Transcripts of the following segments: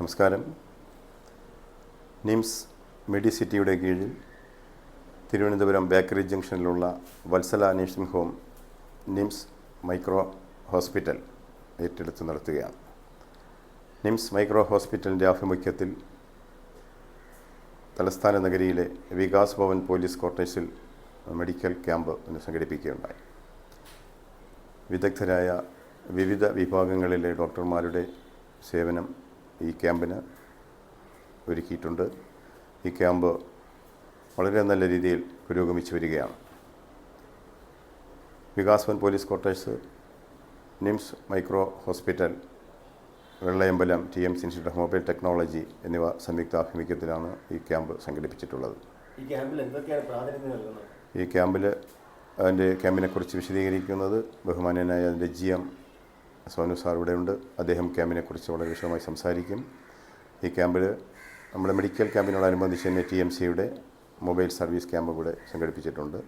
നമസ്കാരം. നിംസ് മെഡിസിറ്റിയുടെ കീഴിൽ Thiruvananthapuram bakery ജംഗ്ഷനിലുള്ള Vatsala nursing home NIMS micro hospital ഏറ്റെടുത്ത് നടത്തുകയാണ്. നിംസ് മൈക്രോ ഹോസ്പിറ്റലിന്റെ ആഭിമുഖ്യത്തിൽ തലസ്ഥാന നഗരിയിലെ വികാസ് ഭവൻ പോലീസ് ക്വാർട്ടേഴ്സിൽ മെഡിക്കൽ ക്യാമ്പ് സംഘടിപ്പിക്കുകയുണ്ടായി. വിദഗ്ധരായ വിവിധ വിഭാഗങ്ങളിലെ ഡോക്ടർമാരുടെ സേവനം ഈ ക്യാമ്പിന് ഒരുക്കിയിട്ടുണ്ട്. ഈ ക്യാമ്പ് വളരെ നല്ല രീതിയിൽ പുരോഗമിച്ചു വരികയാണ്. വികാസ്വൻ police quarters NIMS micro hospital Vellayambalam T M C institute of mobile technology എന്നിവ സംയുക്ത ആഭിമുഖ്യത്തിലാണ് ഈ ക്യാമ്പ് സംഘടിപ്പിച്ചിട്ടുള്ളത്. ഈ ക്യാമ്പിൽ എന്തൊക്കെയാണ് പ്രാധാന്യം നൽകുന്നത്? ഈ ക്യാമ്പിൽ അതിന്റെ ക്യാമ്പിനെക്കുറിച്ച് വിശദീകരിക്കുന്നത് ബഹുമാനനായ അതിന്റെ ജി എം സോനു സാർ ഇവിടെയുണ്ട്. അദ്ദേഹം ക്യാമ്പിനെക്കുറിച്ച് വളരെ വിശദമായി സംസാരിക്കും. ഈ ക്യാമ്പിൽ നമ്മുടെ മെഡിക്കൽ ക്യാമ്പിനോടനുബന്ധിച്ച് തന്നെ ടി എം സിയുടെ മൊബൈൽ സർവീസ് ക്യാമ്പ് ഇവിടെ സംഘടിപ്പിച്ചിട്ടുണ്ട്.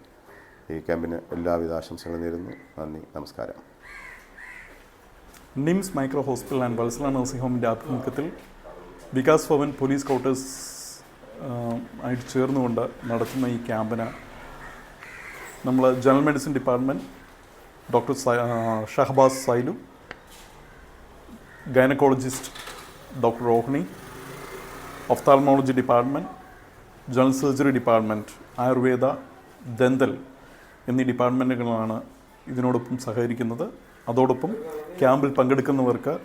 ഈ ക്യാമ്പിന് എല്ലാവിധ ആശംസകളും നേരുന്നു. നന്ദി നമസ്കാരം. NIMS micro hospital and Vatsala nursing ഹോമിന്റെ ആഭിമുഖ്യത്തിൽ വികാസ് ഭവൻ പോലീസ് ആഹ്, ആയിട്ട് ചേർന്നുകൊണ്ട് നടത്തുന്ന ഈ ക്യാമ്പിന് നമ്മൾ general medicine department doctor Shahbaz Sailu gynaecologist doctor Rohini ophthalmology department general surgery department Ayurveda dental എന്നീ ഡിപ്പാർട്ട്മെന്റുകളാണ് ഇതിനോടൊപ്പം സഹകരിക്കുന്നത്. അതോടൊപ്പം ക്യാമ്പിൽ പങ്കെടുക്കുന്നവർക്ക്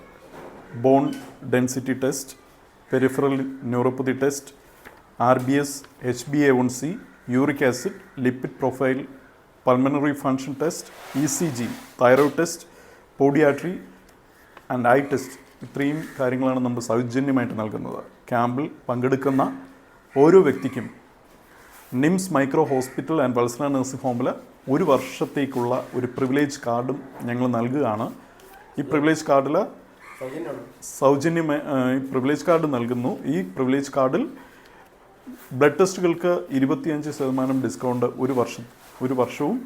bone density test peripheral neuropathy test R B S H B A one C uric acid lipid profile pulmonary function test E C G thyroid test podiatry and eye test ഇത്രയും കാര്യങ്ങളാണ് നമ്മൾ സൗജന്യമായിട്ട് നൽകുന്നത്. ക്യാമ്പിൽ പങ്കെടുക്കുന്ന ഓരോ വ്യക്തിക്കും NIMS micro hospital and Vatsala nursing ഹോമിൽ ഒരു വർഷത്തേക്കുള്ള ഒരു പ്രിവിലേജ് കാർഡും ഞങ്ങൾ നൽകുകയാണ്. ഈ പ്രിവിലേജ് കാർഡിൽ സൗജന്യമായി പ്രിവിലേജ് കാർഡ് നൽകുന്നു. ഈ പ്രിവിലേജ് കാർഡിൽ ബ്ലഡ് ടെസ്റ്റുകൾക്ക് ഇരുപത്തിയഞ്ച് ശതമാനം ഡിസ്കൗണ്ട് ഒരു വർഷം ഒരു വർഷവും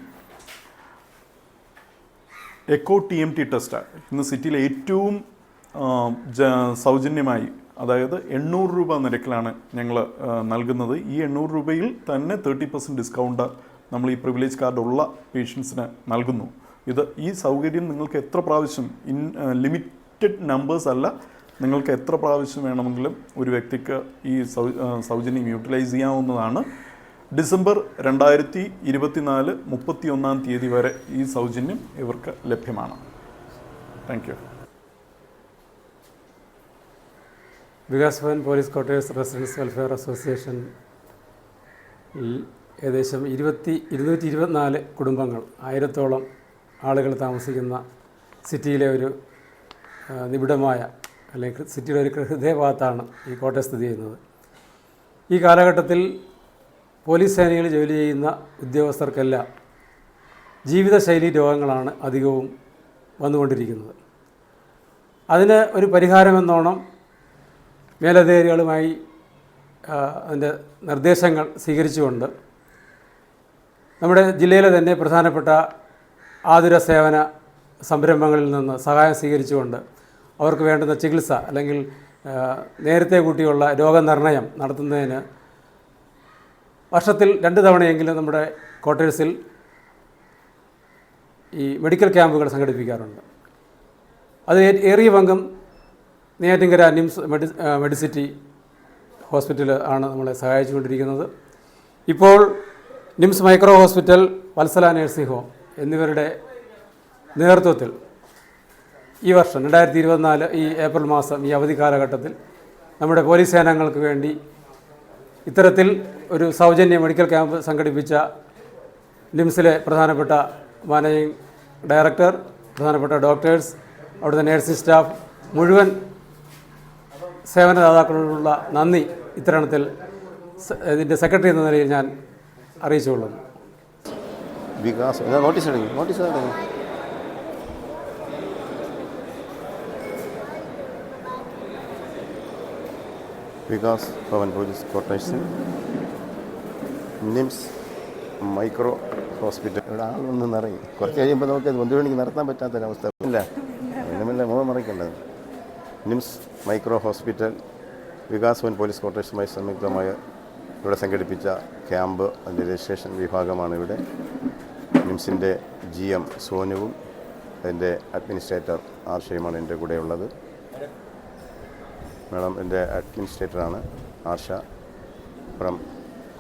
echo T M T test ഇന്ന് സിറ്റിയിലെ ഏറ്റവും സൗജന്യമായി അതായത് എണ്ണൂറ് രൂപ നിരക്കിലാണ് ഞങ്ങൾ നൽകുന്നത്. ഈ എണ്ണൂറ് രൂപയിൽ തന്നെ തേർട്ടി പെർസെന്റ് ഡിസ്കൗണ്ട് നമ്മൾ ഈ പ്രിവിലേജ് കാർഡ് ഉള്ള പേഷ്യൻസിന് നൽകുന്നു. ഇത് ഈ സൗകര്യം നിങ്ങൾക്ക് എത്ര പ്രാവശ്യം ഇൻ ലിമിറ്റഡ് നമ്പേഴ്സ് അല്ല നിങ്ങൾക്ക് എത്ര പ്രാവശ്യം വേണമെങ്കിലും ഒരു വ്യക്തിക്ക് ഈ സൗജന്യം യൂട്ടിലൈസ് ചെയ്യാവുന്നതാണ്. ഡിസംബർ രണ്ടായിരത്തി ഇരുപത്തിനാല് മുപ്പത്തി ഒന്നാം തീയതി വരെ ഈ സൗജന്യം ഇവർക്ക് ലഭ്യമാണ്. Thank you Vikas Bhavan police quarters residence welfare association ഏകദേശം ഇരുപത്തി ഇരുന്നൂറ്റി ഇരുപത്തിനാല് കുടുംബങ്ങൾ ആയിരത്തോളം ആളുകൾ താമസിക്കുന്ന സിറ്റിയിലെ ഒരു നിബിഡമായ അല്ലെങ്കിൽ സിറ്റിയുടെ ഒരു ഹൃദയഭാഗത്താണ് ഈ കോട്ടയം സ്ഥിതി ചെയ്യുന്നത്. ഈ കാലഘട്ടത്തിൽ പോലീസ് സേനയിൽ ജോലി ചെയ്യുന്ന ഉദ്യോഗസ്ഥർക്കെല്ലാം ജീവിതശൈലി രോഗങ്ങളാണ് അധികവും വന്നുകൊണ്ടിരിക്കുന്നത്. അതിന് ഒരു പരിഹാരമെന്നോണം മേലധികാരികളുമായി അതിന്റെ നിർദ്ദേശങ്ങൾ സ്വീകരിച്ചുകൊണ്ട് നമ്മുടെ ജില്ലയിലെ തന്നെ പ്രധാനപ്പെട്ട ആതുര സേവന സംരംഭങ്ങളിൽ നിന്ന് സഹായം സ്വീകരിച്ചുകൊണ്ട് അവർക്ക് വേണ്ടുന്ന ചികിത്സ അല്ലെങ്കിൽ നേരത്തെ കൂട്ടിയുള്ള രോഗനിർണയം നടത്തുന്നതിന് വർഷത്തിൽ രണ്ട് തവണയെങ്കിലും നമ്മുടെ ക്വാർട്ടേഴ്സിൽ ഈ മെഡിക്കൽ ക്യാമ്പുകൾ സംഘടിപ്പിക്കാറുണ്ട്. അത് ഏറിയ പങ്കും Neyyattinkara NIMS medi medicity hospital ആണ് നമ്മളെ സഹായിച്ചുകൊണ്ടിരിക്കുന്നത്. ഇപ്പോൾ NIMS micro hospital Vatsala nursing home എന്നിവരുടെ നേതൃത്വത്തിൽ ഈ വർഷം രണ്ടായിരത്തി ഇരുപത്തിനാല് ഈ ഏപ്രിൽ മാസം ഈ അവധി കാലഘട്ടത്തിൽ നമ്മുടെ പോലീസ് സേനാംഗങ്ങൾക്ക് വേണ്ടി ഇത്തരത്തിൽ ഒരു സൗജന്യ മെഡിക്കൽ ക്യാമ്പ് സംഘടിപ്പിച്ച ലിംസിലെ പ്രധാനപ്പെട്ട മാനേജിംഗ് ഡയറക്ടർ പ്രധാനപ്പെട്ട ഡോക്ടേഴ്സ് അവിടുത്തെ നേഴ്സിംഗ് സ്റ്റാഫ് മുഴുവൻ സേവനദാതാക്കളോടുള്ള നന്ദി ഇത്തരണത്തിൽ ഇതിന്റെ സെക്രട്ടറി എന്ന നിലയിൽ ഞാൻ അറിയിച്ചുകൊള്ളുന്നു. Vikas. Notice notice Vikas Bhavan police ക്വാർട്ടേഴ്സിൽ nymphs micro hospital. ഇവിടെ ആളൊന്നും നിറയും. കുറച്ച് കഴിയുമ്പോൾ നമുക്ക് അത് ഒന്നു മണിക്ക് നടത്താൻ പറ്റാത്തൊരവസ്ഥ. ഇല്ല. പിന്നെ മുഖം മറിക്കേണ്ടത്. NIMS micro hospital. Vikas Bhavan police ക്വാർട്ടേഴ്സുമായി സംയുക്തമായ ഇവിടെ സംഘടിപ്പിച്ച ക്യാമ്പ് അതിന്റെ രജിസ്ട്രേഷൻ വിഭാഗമാണ് ഇവിടെ. നിംസിന്റെ ജി എം സോനുവും അതിന്റെ അഡ്മിനിസ്ട്രേറ്റർ ആർഷയുമാണ് എന്റെ കൂടെ ഉള്ളത് മാഡം എന്റെ അഡ്മിനിസ്ട്രേറ്ററാണ് ആർഷ ഫ്രം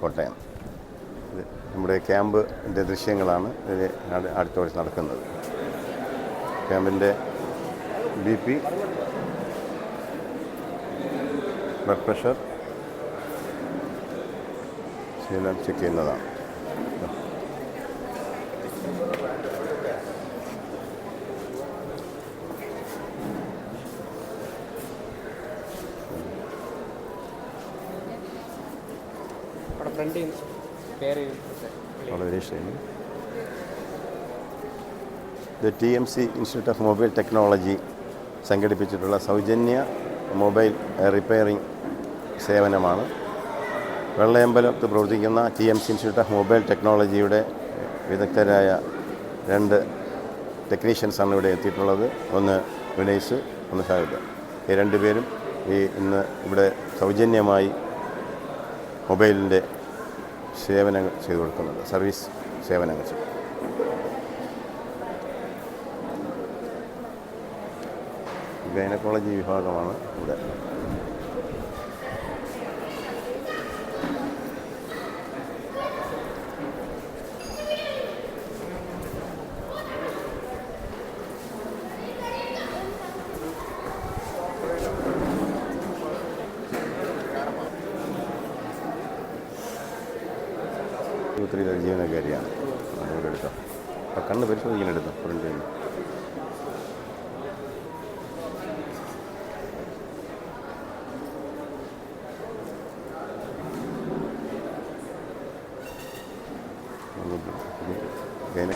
കോട്ടയം. ഇത് നമ്മുടെ ക്യാമ്പിന്റെ ദൃശ്യങ്ങളാണ് ഇതിൽ അടുത്ത വർഷം നടക്കുന്നത്. ക്യാമ്പിന്റെ ബി പി ബ്ലഡ് പ്രഷർ ശീലം ചെക്ക് ചെയ്യുന്നതാണ്. അവിടെ ഫ്രണ്ടിൽ പേര് വളരെ ശരി ഇത് T M C institute of mobile technology സംഘടിപ്പിച്ചിട്ടുള്ള സൗജന്യ മൊബൈൽ റിപ്പയറിംഗ് സേവനമാണ്. വെള്ളയമ്പലത്ത് പ്രവർത്തിക്കുന്ന T M C institute of mobile ടെക്നോളജിയുടെ വിദഗ്ധരായ രണ്ട് ടെക്നീഷ്യൻസാണ് ഇവിടെ എത്തിയിട്ടുള്ളത്. ഒന്ന് വിനേഷ് ഒന്ന് സാഹിബ് ഈ രണ്ടുപേരും ഈ ഇന്ന് ഇവിടെ സൗജന്യമായി മൊബൈലിന്റെ സേവനങ്ങൾ ചെയ്തു കൊടുക്കുന്നുണ്ട് സർവീസ് സേവനങ്ങൾ ചെയ്യും ഗൈനക്കോളജി വിഭാഗമാണ് ഇവിടെ ആശുപത്രിയിലെ ജീവനക്കാരിയാണ് അങ്ങോട്ട് എടുക്കാം അപ്പോൾ കണ്ണ് പരിശോധിക്കാൻ എടുക്കാം ഫ്രണ്ട് നിന്ന്. ഗൈന